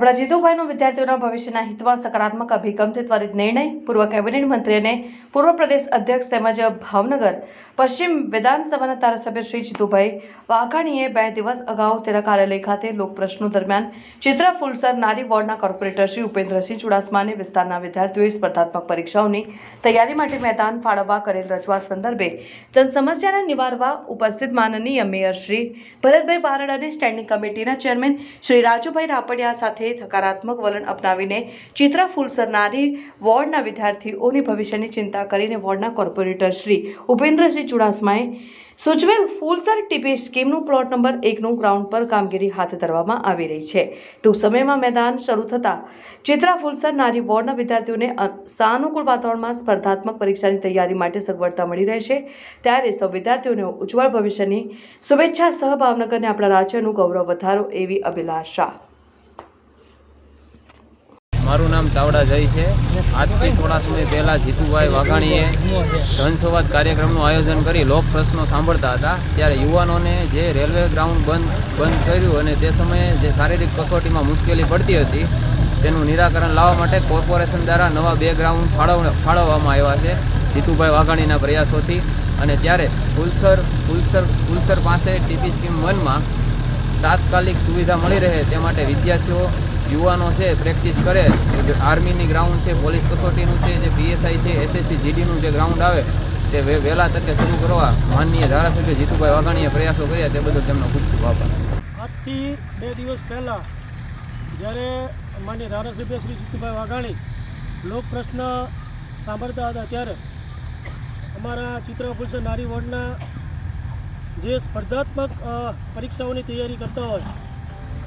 આપણા જીતુભાઈનો વિદ્યાર્થીઓના ભવિષ્યના હિતમાં સકારાત્મક અભિગમથી ત્વરિત નિર્ણય પૂર્વ કેબિનેટ મંત્રી અને પૂર્વ પ્રદેશ અધ્યક્ષ તેમજ ભાવનગર પશ્ચિમ વિધાનસભાના ધારાસભ્ય શ્રી જીતુભાઈ વાઘાણીએ બે દિવસ અગાઉ તેના કાર્યાલય ખાતે લોકપ્રશ્નો દરમિયાન ચિત્રા ફુલસર નારી વોર્ડના કોર્પોરેટર શ્રી ઉપેન્દ્રસિંહ ચુડાસમાને વિસ્તારના વિદ્યાર્થીઓએ સ્પર્ધાત્મક પરીક્ષાઓની તૈયારી માટે મેદાન ફાળવવા કરેલ રજૂઆત સંદર્ભે જનસમસ્યાને નિવારવા ઉપસ્થિત માનનીય મેયર શ્રી ભરતભાઈ બારડ અને સ્ટેન્ડિંગ કમિટીના ચેરમેન શ્રી રાજુભાઈ રાપડિયા સાથે હકારાત્મક વલણ અપનાવીને ચિત્રા ફૂલસરનારી વોર્ડના વિદ્યાર્થીઓની ભવિષ્યની ચિંતા કરીને વોર્ડના કોર્પોરેટર શ્રી ઉપેન્દ્રસિંહ ચુડાસમાએ સૂચવેલ ફૂલસર ટીપી સ્કીમનું પ્લોટ નંબર એકનું ગ્રાઉન્ડ પર કામગીરી હાથ ધરવામાં આવી રહી છે. ટૂંક સમયમાં મેદાન શરૂ થતાં ચિત્રા ફૂલસર નારી વોર્ડના વિદ્યાર્થીઓને સાનુકૂળ વાતાવરણમાં સ્પર્ધાત્મક પરીક્ષાની તૈયારી માટે સગવડતા મળી રહેશે ત્યારે સૌ વિદ્યાર્થીઓને ઉજ્જવળ ભવિષ્યની શુભેચ્છા સહ ભાવનગરને આપણા રાજ્યનું ગૌરવ વધારો એવી અભિલાષા મારું નામ ચાવડા જય છે. આજથી થોડા સમય પહેલાં જીતુભાઈ વાઘાણીએ જનસંવાદ કાર્યક્રમનું આયોજન કરી લોક પ્રશ્નો સાંભળતા હતા. ત્યારે યુવાનોને જે રેલવે ગ્રાઉન્ડ બંધ બંધ કર્યું અને તે સમયે જે શારીરિક કસોટીમાં મુશ્કેલી પડતી હતી, તેનું નિરાકરણ લાવવા માટે કોર્પોરેશન દ્વારા નવા બે ગ્રાઉન્ડ ફાળવ, ફાળવવામાં આવ્યા છે જીતુભાઈ વાઘાણીના પ્રયાસોથી. અને ત્યારે ફુલસર ફુલસર ફુલસર પાસે ટીપી સ્કીમ વનમાં તાત્કાલિક સુવિધા મળી રહે તે માટે વિદ્યાર્થીઓ યુવાનો છે, પ્રેક્ટિસ કરે આર્મીની ગ્રાઉન્ડ છે, પોલીસ કસોટીનું છે, જે પીએસઆઈ છે, એસએસસી, જીડીનું જે ગ્રાઉન્ડ આવે, તે વહેલા તકે શરૂ કરવા, માનનીય ધારાસભ્ય જીતુભાઈ વાઘાણીએ પ્રયાસો કર્યા, તે બદલ તેમનો ખૂબ ખૂબ આભાર. આજથી બે દિવસ પહેલાં, જ્યારે માન્ય ધારાસભ્ય શ્રી જીતુભાઈ વાઘાણી લોક પ્રશ્ન સાંભળતા હતા ત્યારે, અમારા ચિત્રફુલસર નારી વોર્ડના જે સ્પર્ધાત્મક પરીક્ષાઓની તૈયારી કરતા હોય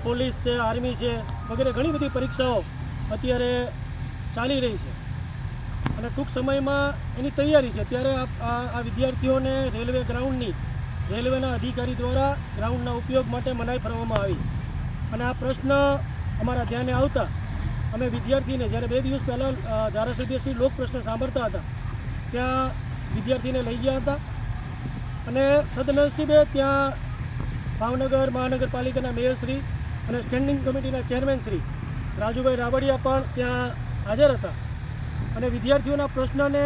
પોલીસ છે, આર્મી છે, વગેરે ઘણી બધી પરીક્ષાઓ અત્યારે ચાલી રહી છે. અને ટૂંક સમયમાં એની તૈયારી છે. ત્યારે આ- વિદ્યાર્થીઓને રેલવે ગ્રાઉન્ડની, રેલવેના અધિકારી દ્વારા ગ્રાઉન્ડના ઉપયોગ માટે મનાઈ ફરવામાં આવી. અને આ પ્રશ્ન અમારા ધ્યાને આવતા અમે વિદ્યાર્થીને જ્યારે બે દિવસ પહેલાં ધારાસભ્યશ્રી લોક પ્રશ્ન સાંભળતા હતા, ત્યાં વિદ્યાર્થીને લઈ ગયા હતા. અને સદનસીબે ત્યાં ભાવનગર મહાનગરપાલિકાના મેયરશ્રી અને સ્ટેન્ડિંગ કમિટીના ચેરમેન શ્રી રાજુભાઈ રાવડિયા પણ ત્યાં હાજર હતા. અને વિદ્યાર્થીઓના પ્રશ્નને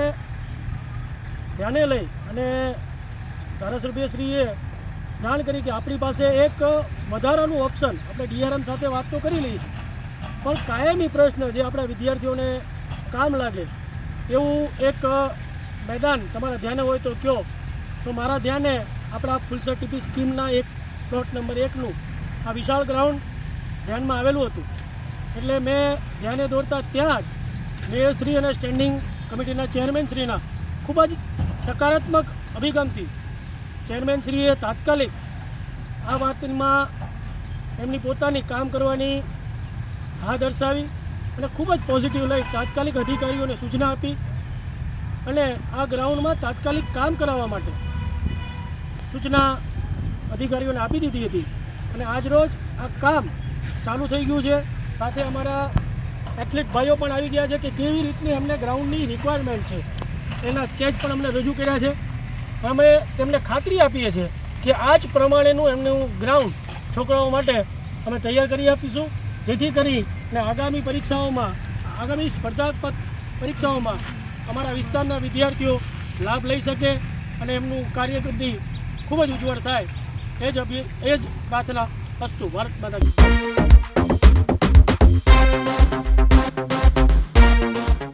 ધ્યાને લઈ અને ધારાસભ્યશ્રીએ જાણ કરી કે આપણી પાસે એક વધારાનું ઓપ્શન આપણે ડીઆરએમ સાથે વાત તો કરી લઈએ છીએ, પણ કાયમી પ્રશ્ન જે આપણા વિદ્યાર્થીઓને કામ લાગે એવું એક મેદાન તમારા ધ્યાને હોય તો કયો. તો મારા ધ્યાને આપણા ફૂલસર ટીપી સ્કીમના એક પ્લોટ નંબર એકનું આ વિશાળ ગ્રાઉન્ડ ધ્યાનમાં આવેલું હતું. એટલે મેં ધ્યાને દોરતા ત્યાં જ મેયરશ્રી અને સ્ટેન્ડિંગ કમિટીના ચેરમેનશ્રીના ખૂબ જ સકારાત્મક અભિગમથી ચેરમેનશ્રીએ તાત્કાલિક આ વાતમાં એમની પોતાની કામ કરવાની હા દર્શાવી અને ખૂબ જ પોઝિટિવ લઈ તાત્કાલિક અધિકારીઓને સૂચના આપી અને આ ગ્રાઉન્ડમાં તાત્કાલિક કામ કરાવવા માટે સૂચના અધિકારીઓને આપી દીધી હતી. અને આજરોજ આ કામ ચાલુ થઈ ગયું છે. સાથે અમારા એથ્લેટ ભાઈઓ પણ આવી ગયા છે કે કેવી રીતની અમને ગ્રાઉન્ડની રિક્વાયરમેન્ટ છે. એના સ્કેચ પણ અમને રજૂ કર્યા છે. અમે તેમને ખાતરી આપીએ છીએ કે આ જ પ્રમાણેનું એમનું ગ્રાઉન્ડ છોકરાઓ માટે અમે તૈયાર કરી આપીશું. જેથી કરીને આગામી પરીક્ષાઓમાં, આગામી સ્પર્ધાત્મક પરીક્ષાઓમાં અમારા વિસ્તારના વિદ્યાર્થીઓ લાભ લઈ શકે અને એમનું કાર્યકૃતિ ખૂબ જ ઉજ્જવળ થાય. એ જ અભિ એ જ પ્રાર્થના અસ્તુ. ભારત માતા